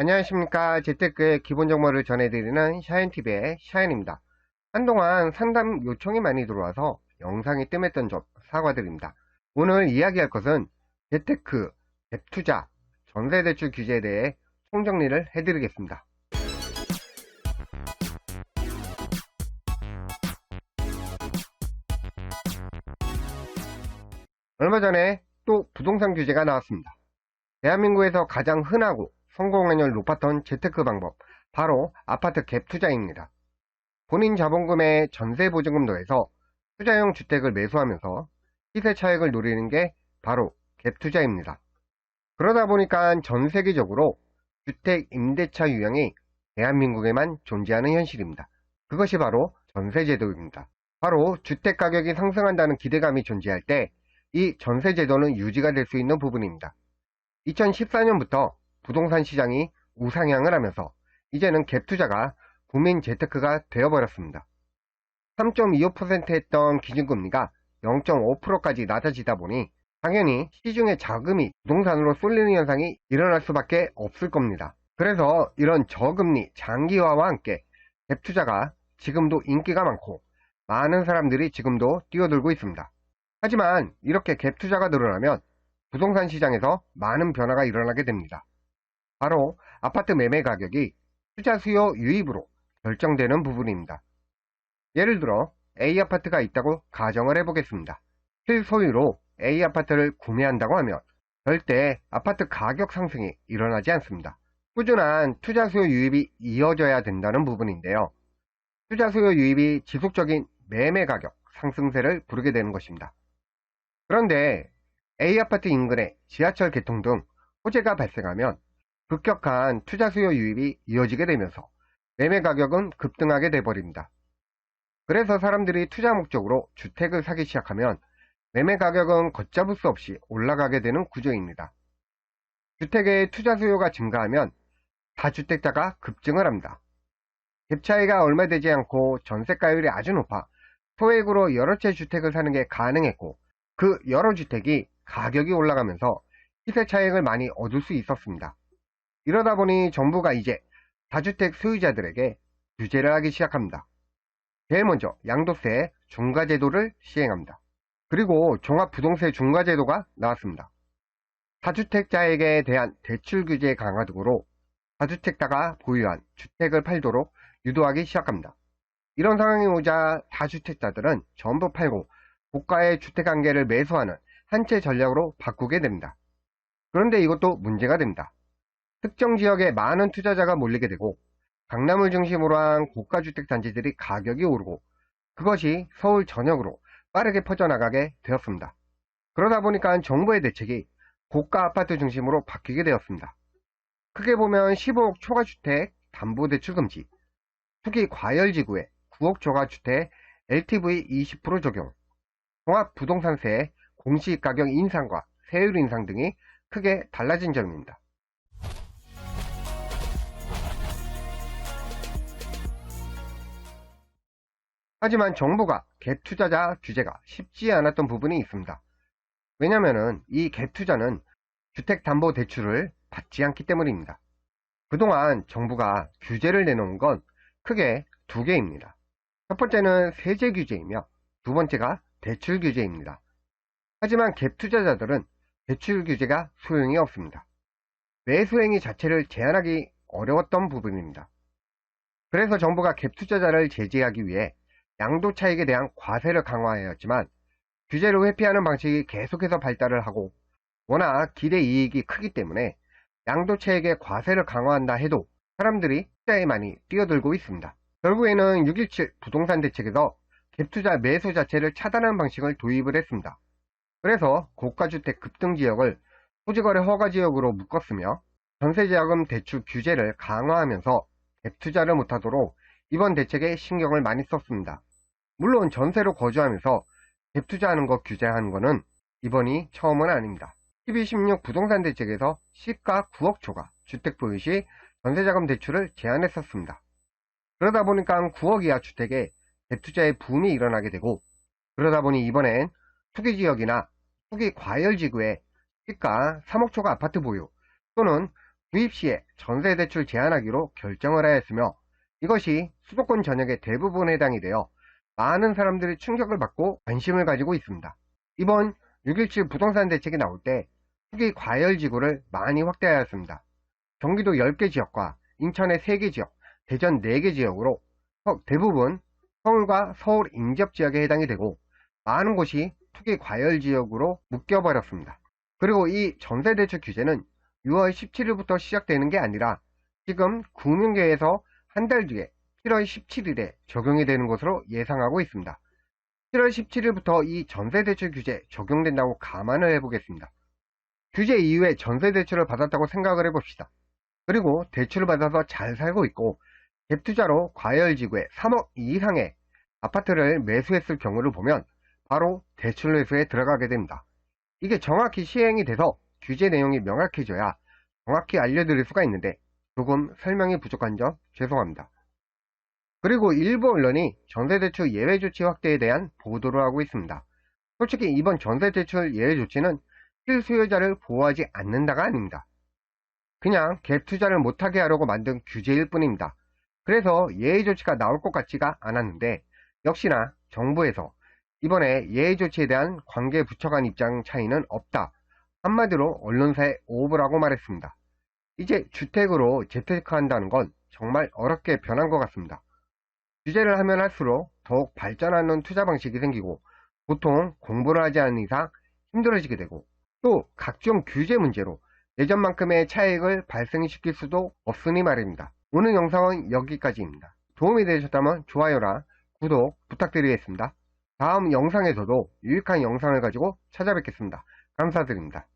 안녕하십니까. 재테크의 기본 정보를 전해드리는 샤인TV의 샤인입니다. 한동안 상담 요청이 많이 들어와서 영상이 뜸했던 점 사과드립니다. 오늘 이야기할 것은 재테크, 갭투자, 전세대출 규제에 대해 총정리를 해드리겠습니다. 얼마 전에 또 부동산 규제가 나왔습니다. 대한민국에서 가장 흔하고 성공률 높았던 재테크 방법, 바로 아파트 갭 투자입니다. 본인 자본금에 전세 보증금 더해서 투자용 주택을 매수하면서 시세 차익을 노리는 게 바로 갭 투자입니다. 그러다 보니까 전 세계적으로 주택 임대차 유형이 대한민국에만 존재하는 현실입니다. 그것이 바로 전세제도입니다. 바로 주택 가격이 상승한다는 기대감이 존재할 때 이 전세제도는 유지가 될 수 있는 부분입니다. 2014년부터 부동산 시장이 우상향을 하면서 이제는 갭 투자가 국민 재테크가 되어버렸습니다. 3.25% 했던 기준금리가 0.5%까지 낮아지다 보니 당연히 시중에 자금이 부동산으로 쏠리는 현상이 일어날 수밖에 없을 겁니다. 그래서 이런 저금리 장기화와 함께 갭 투자가 지금도 인기가 많고 많은 사람들이 지금도 뛰어들고 있습니다. 하지만 이렇게 갭 투자가 늘어나면 부동산 시장에서 많은 변화가 일어나게 됩니다. 바로 아파트 매매 가격이 투자 수요 유입으로 결정되는 부분입니다. 예를 들어 A 아파트가 있다고 가정을 해보겠습니다. 실소유로 A 아파트를 구매한다고 하면 절대 아파트 가격 상승이 일어나지 않습니다. 꾸준한 투자 수요 유입이 이어져야 된다는 부분인데요. 투자 수요 유입이 지속적인 매매 가격 상승세를 부르게 되는 것입니다. 그런데 A아파트 인근에 지하철 개통 등 호재가 발생하면 급격한 투자 수요 유입이 이어지게 되면서 매매 가격은 급등하게 돼버립니다. 그래서 사람들이 투자 목적으로 주택을 사기 시작하면 매매 가격은 걷잡을 수 없이 올라가게 되는 구조입니다. 주택의 투자 수요가 증가하면 다주택자가 급증을 합니다. 갭 차이가 얼마 되지 않고 전세가율이 아주 높아 소액으로 여러 채 주택을 사는 게 가능했고 그 여러 주택이 가격이 올라가면서 시세 차익을 많이 얻을 수 있었습니다. 이러다 보니 정부가 이제 다주택 소유자들에게 규제를 하기 시작합니다. 제일 먼저 양도세 중과제도를 시행합니다. 그리고 종합부동세 중과제도가 나왔습니다. 다주택자에게 대한 대출 규제 강화 등으로 다주택자가 보유한 주택을 팔도록 유도하기 시작합니다. 이런 상황이 오자 다주택자들은 전부 팔고 고가의 주택 한 개를 매수하는 한채 전략으로 바꾸게 됩니다. 그런데 이것도 문제가 됩니다. 특정 지역에 많은 투자자가 몰리게 되고 강남을 중심으로 한 고가주택 단지들이 가격이 오르고 그것이 서울 전역으로 빠르게 퍼져나가게 되었습니다. 그러다 보니까 정부의 대책이 고가 아파트 중심으로 바뀌게 되었습니다. 크게 보면 15억 초과주택 담보대출 금지, 투기 과열지구에 9억 초과주택 LTV 20% 적용, 종합부동산세 공시가격 인상과 세율 인상 등이 크게 달라진 점입니다. 하지만 정부가 갭 투자자 규제가 쉽지 않았던 부분이 있습니다. 왜냐하면 이갭 투자는 주택담보대출을 받지 않기 때문입니다. 그동안 정부가 규제를 내놓은 건 크게 두 개입니다. 첫 번째는 세제 규제이며 두 번째가 대출 규제입니다. 하지만 갭 투자자들은 대출 규제가 소용이 없습니다. 매수행위 자체를 제한하기 어려웠던 부분입니다. 그래서 정부가 갭 투자자를 제재하기 위해 양도 차익에 대한 과세를 강화하였지만 규제를 회피하는 방식이 계속해서 발달을 하고 워낙 기대 이익이 크기 때문에 양도 차익의 과세를 강화한다 해도 사람들이 투자에 많이 뛰어들고 있습니다. 결국에는 6.17 부동산 대책에서 갭투자 매수 자체를 차단하는 방식을 도입을 했습니다. 그래서 고가주택 급등 지역을 토지거래 허가 지역으로 묶었으며 전세자금 대출 규제를 강화하면서 갭투자를 못하도록 이번 대책에 신경을 많이 썼습니다. 물론 전세로 거주하면서 갭투자하는 것 규제하는 것은 이번이 처음은 아닙니다. 1216 부동산 대책에서 시가 9억 초과 주택 보유 시 전세자금 대출을 제한했었습니다. 그러다 보니까 9억 이하 주택에 대투자의 붐이 일어나게 되고 그러다 보니 이번엔 투기 지역이나 투기 과열 지구에 시가 3억 초과 아파트 보유 또는 구입 시에 전세 대출 제한하기로 결정을 하였으며 이것이 수도권 전역의 대부분에 해당이 되어 많은 사람들이 충격을 받고 관심을 가지고 있습니다. 이번 6.17 부동산 대책이 나올 때 투기 과열 지구를 많이 확대하였습니다. 경기도 10개 지역과 인천의 3개 지역, 대전 4개 지역으로 서- 대부분 서울과 서울 인접 지역에 해당이 되고 많은 곳이 투기 과열 지역으로 묶여버렸습니다. 그리고 이 전세 대출 규제는 6월 17일부터 시작되는 게 아니라 지금 국민계에서 한 달 뒤에 7월 17일에 적용이 되는 것으로 예상하고 있습니다. 7월 17일부터 이 전세대출 규제 적용된다고 감안을 해보겠습니다. 규제 이후에 전세대출을 받았다고 생각을 해봅시다. 그리고 대출을 받아서 잘 살고 있고 갭투자로 과열지구에 3억 이상의 아파트를 매수했을 경우를 보면 바로 대출 매수에 들어가게 됩니다. 이게 정확히 시행이 돼서 규제 내용이 명확해져야 정확히 알려드릴 수가 있는데 조금 설명이 부족한 점 죄송합니다. 그리고 일부 언론이 전세대출 예외 조치 확대에 대한 보도를 하고 있습니다. 솔직히 이번 전세대출 예외 조치는 실수요자를 보호하지 않는다가 아닙니다. 그냥 갭 투자를 못하게 하려고 만든 규제일 뿐입니다. 그래서 예외 조치가 나올 것 같지가 않았는데 역시나 정부에서 이번에 예외 조치에 대한 관계 부처 간 입장 차이는 없다. 한마디로 언론사의 오보라고 말했습니다. 이제 주택으로 재테크한다는 건 정말 어렵게 변한 것 같습니다. 규제를 하면 할수록 더욱 발전하는 투자 방식이 생기고 보통 공부를 하지 않는 이상 힘들어지게 되고 또 각종 규제 문제로 예전만큼의 차익을 발생시킬 수도 없으니 말입니다. 오늘 영상은 여기까지입니다. 도움이 되셨다면 좋아요랑 구독 부탁드리겠습니다. 다음 영상에서도 유익한 영상을 가지고 찾아뵙겠습니다. 감사드립니다.